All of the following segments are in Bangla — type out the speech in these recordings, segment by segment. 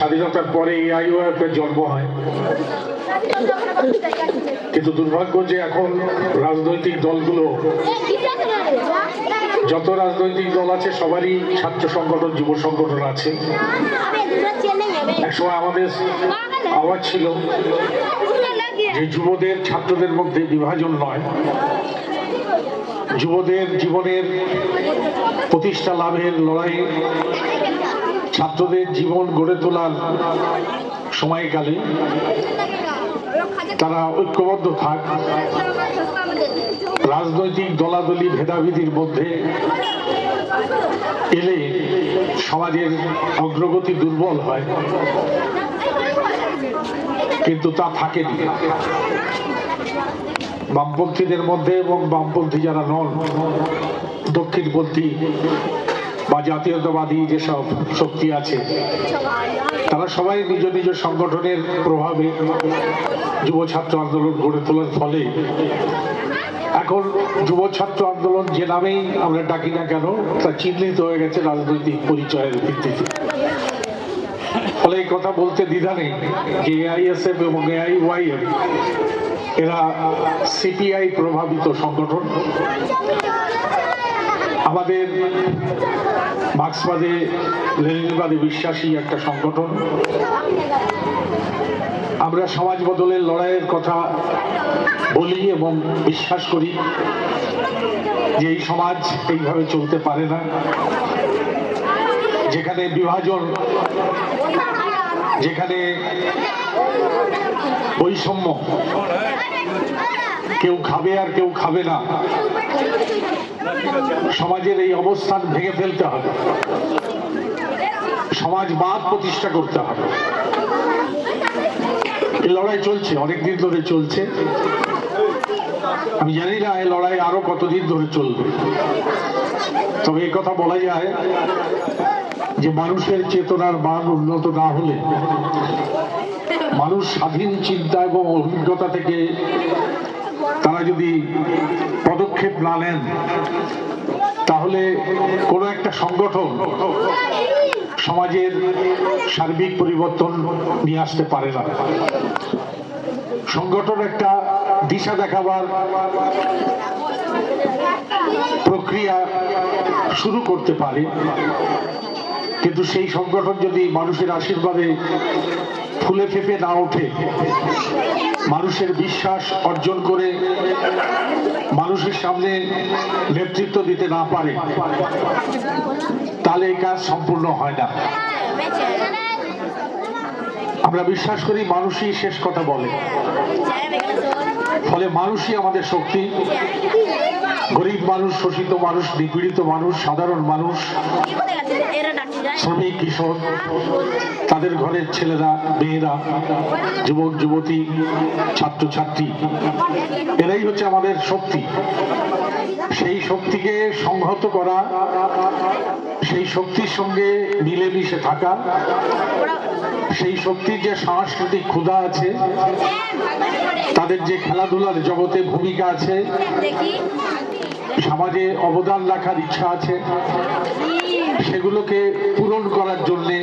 স্বাধীনতার পরে এই আইওএফ এর জন্ম হয়। কিন্তু দুর্ভাগ্য যে এখন রাজনৈতিক দলগুলো, যত রাজনৈতিক দল আছে, সবারই ছাত্র সংগঠন, যুব সংগঠন আছে। একসময় আমাদের আওয়াজ ছিল যে যুবদের, ছাত্রদের মধ্যে বিভাজন নয়। যুবদের জীবনের প্রতিষ্ঠা লাভের লড়াইয়ে ছাত্রদের জীবন গড়ে তোলার সময়কালে তারা ঐক্যবদ্ধ থাক। রাজনৈতিক দলাদলি ভেদাভেদির মধ্যে এলে সমাজের অগ্রগতি দুর্বল হয়। কিন্তু তা থাকেনি। বামপন্থীদের মধ্যে এবং বামপন্থী যারা নন, দক্ষিণপন্থী বা জাতীয়তাবাদী যেসব শক্তি আছে, তারা সবাই নিজ নিজ সংগঠনের প্রভাবে যুব ছাত্র আন্দোলন গড়ে তোলার ফলে এখন যুব ছাত্র আন্দোলন যে নামেই আমরা ডাকি না কেন, তা চিহ্নিত হয়ে গেছে রাজনৈতিক পরিচয়ের ভিত্তিতে। ফলে এই কথা বলতে দ্বিধা নেই যে এআইএসএফ এবং এআইওয়াইএফ এরা সিপিআই প্রভাবিত সংগঠন। আমাদের মার্ক্সবাদে, লেনিনবাদে বিশ্বাসী একটা সংগঠন। আমরা সমাজ বদলের লড়াইয়ের কথা বলি এবং বিশ্বাস করি যে এই সমাজ এইভাবে চলতে পারে না। যেখানে বিভাজন, যেখানে বৈষম্য কেউ খাবে আর কেউ খাবে না। সমাজের এই অবস্থান ভেঙে ফেলতে হবে। সমাজবাদ প্রতিষ্ঠা করতে হবে। এই লড়াই চলছে, অনেকদিন ধরে চলছে। আমি জানি না এই লড়াই আরও কতদিন ধরে চলবে। তবে কথা বলা যায় যে মানুষের চেতনার মান উন্নত না হলে মানুষ স্বাধীন চিন্তা এবং অভিজ্ঞতা থেকে তারা যদি পদক্ষেপ না নেন, তাহলে কোনো একটা সংগঠন সমাজের সার্বিক পরিবর্তন নিয়ে আসতে পারে না। সংগঠন একটা দিশা দেখাবার প্রক্রিয়া শুরু করতে পারে, কিন্তু সেই সংগঠন যদি মানুষের আশীর্বাদে ফুলে ফেপে না ওঠে। মানুষের বিশ্বাস অর্জন করে মানুষের সামনে নেতৃত্ব দিতে না পারে, তাহলে এই কাজ সম্পূর্ণ হয় না। আমরা বিশ্বাস করি মানুষই শেষ কথা বলে। ফলে মানুষই আমাদের শক্তি। গরিব মানুষ, শোষিত মানুষ, নিপীড়িত মানুষ, সাধারণ মানুষ শ্রমিক কৃষক, তাদের ঘরের ছেলেরা, মেয়েরা, যুবক, যুবতী, ছাত্রছাত্রী। এরাই হচ্ছে আমাদের শক্তি। সেই শক্তিকে সংহত করা, সেই শক্তির সঙ্গে মিলেমিশে থাকা, সেই শক্তির যে সাংস্কৃতিক ক্ষুধা আছে, তাদের যে খেলাধুলার জগতে ভূমিকা আছে সমাজে অবদান রাখার ইচ্ছা আছে। সেগুলোকে পূরণ করার জন্যে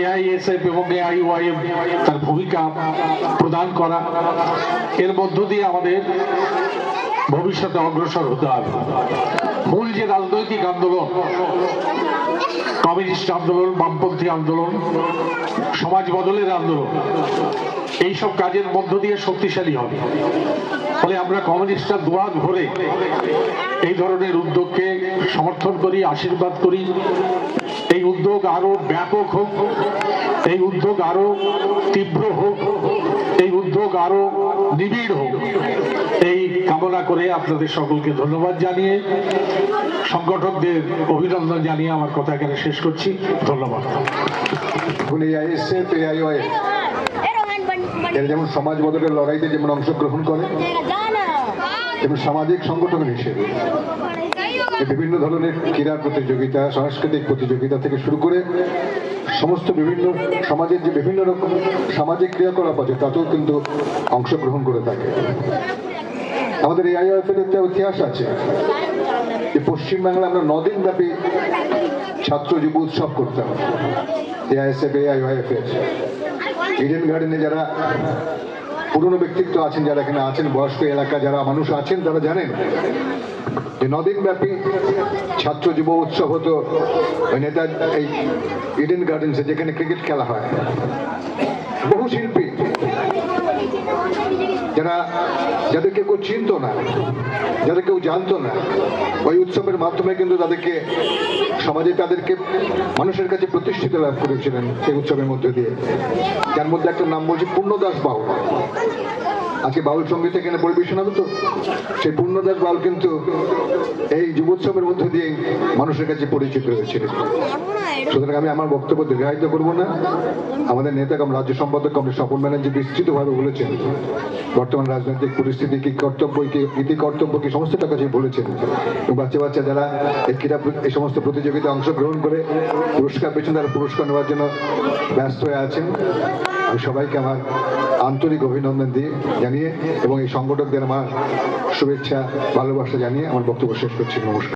এআইএসএফ এবং এআইওয়াইএম তার ভূমিকা প্রদান করা। এর মধ্য দিয়ে আমাদের ভবিষ্যতে অগ্রসর হতে হবে। মূল যে রাজনৈতিক আন্দোলন, কমিউনিস্ট আন্দোলন, বামপন্থী আন্দোলন, সমাজ বদলের আন্দোলন, এইসব কাজের মধ্য দিয়ে শক্তিশালী হবে। ফলে আমরা কমিউনিস্টরা দুয়ার ভরে এই ধরনের উদ্যোগকে সমর্থন করি, আশীর্বাদ করি, এই উদ্যোগ আরও ব্যাপক হোক এই উদ্যোগ আরও তীব্র হোক এই উদ্যোগ আরও নিবিড় হোক এই কামনা করে আপনাদের সকলকে ধন্যবাদ জানিয়ে সংগঠকদের অভিনন্দন জানিয়ে আমার কথা এখানে শেষ করছি। ধন্যবাদ। এরা যেমন সমাজ বদলের লড়াইতে যেমন অংশগ্রহণ করে এবং সামাজিক সংগঠন হিসেবে বিভিন্ন ধরনের ক্রীড়া প্রতিযোগিতা সাংস্কৃতিক প্রতিযোগিতা থেকে শুরু করে সমস্ত বিভিন্ন সমাজের যে বিভিন্ন রকম সামাজিক ক্রিয়াকলাপ আছে তাতেও কিন্তু অংশগ্রহণ করে থাকে। আমাদের এই আইওএফ এর একটা ইতিহাস আছে। যে পশ্চিমবাংলা আমরা নদিন ব্যাপী ছাত্র যুব উৎসব করতাম। এআইএসএফ এআইওয়াইএফ এর। ইডেন গার্ডেনে যারা পুরনো ব্যক্তিত্ব আছেন যারা এখানে আছেন, বয়স্ক এলাকা যারা মানুষ আছেন, তারা জানেন যে নদিন ব্যাপী ছাত্র যুব উৎসব হতো ওই নেতা এই ইডেন গার্ডেন্সে যেখানে ক্রিকেট খেলা হয়। বহু শিল্পী যারা, যাদেরকে কেউ চিনত না, যাদের কেউ জানতো না, ওই উৎসবের মাধ্যমে কিন্তু তাদেরকে, সমাজে তাদেরকে মানুষের কাছে প্রতিষ্ঠিত লাভ করেছিলেন সেই উৎসবের মধ্যে দিয়ে। যার মধ্যে একটা নাম বলছি, পূর্ণদাস বাউল। আজকে বাউল সংগীত এখানে পরিবেশন হবে তো? সেই পূর্ণদাস বাউল কিন্তু এই যুবোৎসবের মধ্যে দিয়ে মানুষের কাছে পরিচিত হয়েছিলেন সুতরাং আমি আমার বক্তব্য দীর্ঘায়িত করব না। আমাদের নেতা কম রাজ্য সম্পাদক কমরেড স্বপন ব্যানার্জি বিস্তৃতভাবে বলেছেন, বর্তমান রাজনৈতিক পরিস্থিতি কি কর্তব্য কি ইতি কর্তব্য কি সমস্তটা কাছে বলেছেন। বাচ্চা বাচ্চা যারা এই ক্রীড়া এই সমস্ত প্রতিযোগিতায় অংশগ্রহণ করে, পুরস্কার পেয়েছেন, তারা পুরস্কার নেওয়ার জন্য ব্যস্ত হয়ে আছেন। আমি সবাইকে আমার আন্তরিক অভিনন্দন দিয়ে জানিয়ে এবং এই সংগঠকদের আমার শুভেচ্ছা, ভালোবাসা জানিয়ে আমার বক্তব্য শেষ করছি। নমস্কার।